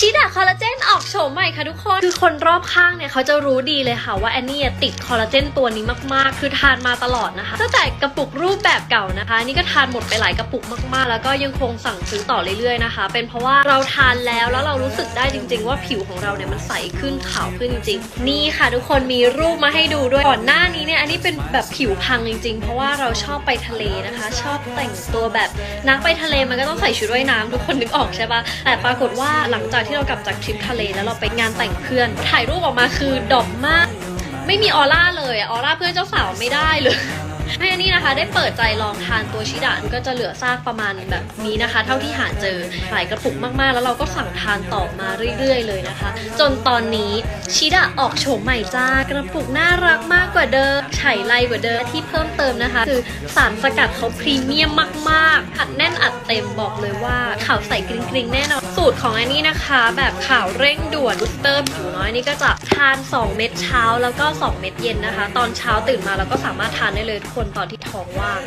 ชิดาคอลลาเจนออกโฉมใหม่ค่ะทุกคน คือคนรอบข้างเนี่ยเขาจะรู้ดีเลยค่ะว่าแอนนี่ติดคอลลาเจนตัวนี้มากๆ คือทานมาตลอดนะคะ ตั้งแต่กระปุกรูปแบบเก่านะคะ นี่ก็ทานหมดไปหลายกระปุกมากๆ แล้วก็ยังคงสั่งซื้อต่อเรื่อยๆนะคะ เป็นเพราะว่าเราทานแล้วแล้วเรารู้สึกได้จริง ๆ ว่าผิวของเราเนี่ยมันใสขึ้นขาวขึ้นจริงๆ นี่ค่ะทุกคนมีรูปมาให้ดูด้วย ก่อนหน้านี้เนี่ยอันนี้เป็นแบบผิวพังจริง ๆ เพราะว่าเราชอบไปทะเลนะคะ ชอบแต่งตัวแบบนักไปทะเลมันก็ต้องใส่ชุดว่ายน้ำทุกคนนึกออกใช่ปะแต่ปรากฏว่าหลังจากที่เรากลับจากทริปทะเลแล้วเราไปงานแต่งเพื่อน ถ่ายรูปออกมาคือดอกมาก ไม่มีออร่าเลยออร่าเพื่อนเจ้าสาวไม่ได้เลยให้อันนี้นะคะได้เปิดใจลองทานตัวชิดะก็จะเหลือซากประมาณแบบนี้นะคะ เท่าที่หาเจอหลายกระปุกมากๆ แล้วเราก็สั่งทานต่อมาเรื่อย ๆ เลยนะคะ จนตอนนี้ชิดะออกโฉมใหม่จ้ากระปุกน่ารักมากกว่าเดิมไฉไลกว่าเดิมที่เพิ่มเติมนะคะ คือสารสกัดเขาพรีเมียมมากๆอัดแน่นอัดเต็มบอกเลยว่าขาวใสกริงๆแน่นอน สูตรของอันนี้นะคะ แบบขาวเร่งด่วนบูสเตอร์ผิวน้อยนี่ก็จะทาน 2 เม็ดเช้าแล้วก็ 2 เม็ดเย็นนะคะ ตอนเช้าตื่นมาเราก็สามารถทานได้เลยทุกคนตอนที่ท้องว่าง